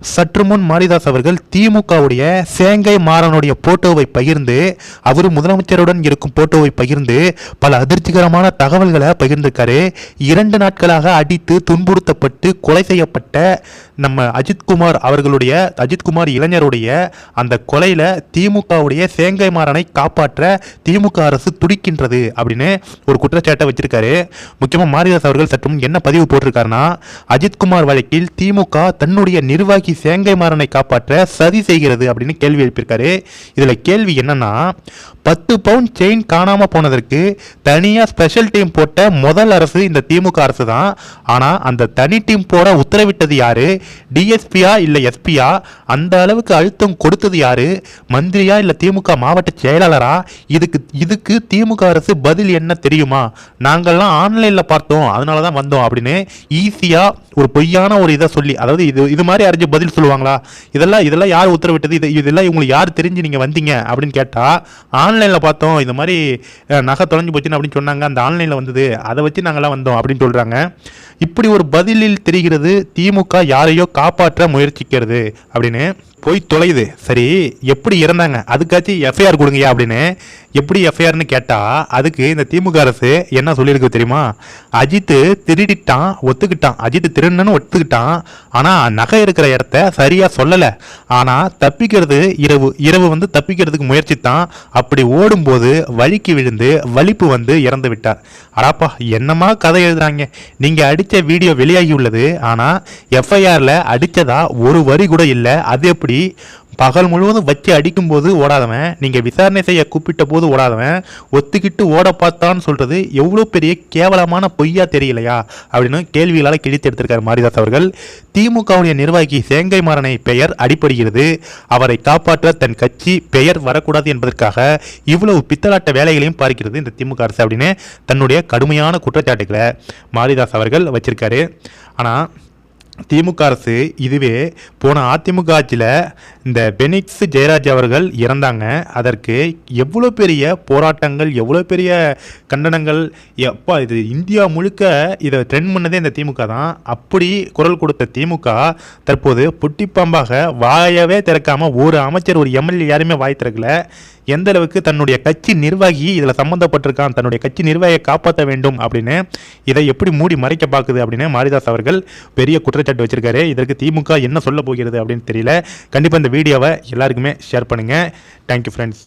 சற்று முன் மாரிதாஸ் அவர்கள் திமுகவுடைய சேங்கை மாறனுடைய போட்டோவை பகிர்ந்து அவர் முதலமைச்சருடன் இருக்கும் போட்டோவை பகிர்ந்து பல அதிர்ச்சிகரமான தகவல்களை பகிர்ந்திருக்காரு. இரண்டு நாட்களாக அடித்து துன்புறுத்தப்பட்டு கொலை செய்யப்பட்ட நம்ம அஜித்குமார் அவர்களுடைய அஜித்குமார் இளைஞருடைய அந்த கொலையில் திமுகவுடைய சேங்கை மாறனை காப்பாற்ற திமுக அரசு துடிக்கின்றது அப்படின்னு ஒரு குற்றச்சாட்டை வச்சிருக்காரு. முக்கியமாக மாரிதாஸ் அவர்கள் சற்றும் என்ன பதிவு போட்டிருக்காருன்னா அஜித்குமார் வழக்கில் திமுக தன்னுடைய நிர்வாகி சேங்கை மாறனை காப்பாற்ற சதி செய்கிறது அப்படின்னு கேள்வி எழுப்பியிருக்காரு. இதில் கேள்வி என்னன்னா பத்து பவுண்ட் செயின் காணாமல் போனதற்கு தனியாக ஸ்பெஷல் டீம் போட்ட முதல் அரசு இந்த திமுக அரசு தான். ஆனால் அந்த தனி டீம் போட உத்தரவிட்டது யாரு? டிஎஸ்பியா இல்லை எஸ்பியா அந்த அளவுக்கு அழுத்தம் கொடுத்தது யாரு? மந்திரியா இல்லை திமுக மாவட்ட செயலாளரா? இதுக்கு இதுக்கு திமுக அரசு பதில் என்ன தெரியுமா? நாங்கள்லாம் ஆன்லைனில் பார்த்தோம். அதனால தான் வந்தோம் அப்படின்னு ஈஸியாக ஒரு பொய்யான ஒரு இதை சொல்லி அதாவது இது இது மாதிரி அறிஞ்சு பதில் சொல்லுவாங்களா? இதெல்லாம் இதெல்லாம் யார் உத்தரவிட்டது? இது இதெல்லாம் இவங்களுக்கு யார் தெரிஞ்சு நீங்கள் வந்தீங்க அப்படின்னு கேட்டால் ஆன்லைனில் பார்த்தோம் இந்த மாதிரி நகை தொலைஞ்சு போச்சுன்னு அப்படின்னு சொன்னாங்க. அந்த ஆன்லைனில் வந்தது. அதை வச்சு நாங்களாம் வந்தோம் அப்படின்னு சொல்கிறாங்க இப்படி ஒரு பதிலில் தெரிகிறது திமுக யாரையோ காப்பாற்ற முயற்சிக்கிறது அப்படின்னு. போய் தொலையுது. சரி எப்படி இறந்தாங்க? அதுக்காச்சும் எஃப்ஐஆர் கொடுங்கயா அப்படின்னு. எப்படி எஃப்ஐஆர்னு கேட்டால் அதுக்கு இந்த திமுக அரசு என்ன சொல்லியிருக்கு தெரியுமா? அஜித்து திருடிட்டான் ஒத்துக்கிட்டான். அஜித் திருடன்னு ஒத்துக்கிட்டான். ஆனால் நகை இருக்கிற இடத்த சரியாக சொல்லலை. ஆனால் தப்பிக்கிறது இரவு. இரவு வந்து தப்பிக்கிறதுக்கு முயற்சித்தான். அப்படி ஓடும்போது வழிக்கு விழுந்து வலிப்பு வந்து இறந்து விட்டார். அடாப்பா என்னமா கதை எழுதுறாங்க? நீங்கள் அடித்த வீடியோ வெளியாகி உள்ளது. ஆனால் எஃப்ஐஆரில் அடித்ததா ஒரு வரி கூட இல்லை. அது எப்படி பகல் முழுவதும் வச்சு அடிக்கும்போது ஓடாதவன் நீங்கள் விசாரணை செய்ய கூப்பிட்ட போது ஓடாதவன் ஒத்துக்கிட்டு ஓட பார்த்தான்னு சொல்கிறது எவ்வளோ பெரிய கேவலமான பொய்யா தெரியலையா? அப்படின்னு கேள்விகளால் கிழித்து எடுத்திருக்காரு மாரிதாஸ் அவர்கள். திமுகவுடைய நிர்வாகி சேங்கை மாறனை பெயர் அடிப்படுகிறது அவரை காப்பாற்ற தன் கட்சி பெயர் வரக்கூடாது என்பதற்காக இவ்வளவு பித்தலாட்ட வேலைகளையும் பார்க்கிறது இந்த திமுக அரசு அப்படின்னு தன்னுடைய கடுமையான குற்றச்சாட்டுகளை மாரிதாஸ் அவர்கள் வச்சிருக்காரு. ஆனால் திமுக அரசு இதுவே போன அதிமுக ஆட்சியில் இந்த பெனிக்ஸ் ஜெயராஜ் அவர்கள் இறந்தாங்க. அதற்கு எவ்வளோ பெரிய போராட்டங்கள் எவ்வளோ பெரிய கண்டனங்கள்? எப்பா இது இந்தியா முழுக்க இதை ட்ரெண்ட் பண்ணதே இந்த திமுக தான். அப்படி குரல் கொடுத்த திமுக தற்போது புட்டிப்பாம்பாக வாயவே திறக்காமல் ஒரு அமைச்சர் ஒரு எம்எல்ஏ யாருமே வாய் திறக்கல. எந்த அளவுக்கு தன்னுடைய கட்சி நிர்வாகி இதில் சம்மந்தப்பட்டிருக்கான் தன்னுடைய கட்சி நிர்வாகியை காப்பாற்ற வேண்டும் அப்படின்னு இதை எப்படி மூடி மறைக்க பார்க்குது அப்படின்னு மாரிதாஸ் அவர்கள் பெரிய குற்றச்சாட்டு வச்சிருக்காரு. இதற்கு திமுக என்ன சொல்ல போகிறது அப்படின்னு தெரியல. கண்டிப்பாக இந்த வீடியோவை எல்லாருக்குமே ஷேர் பண்ணுங்கள் தேங்க்யூ ஃப்ரெண்ட்ஸ்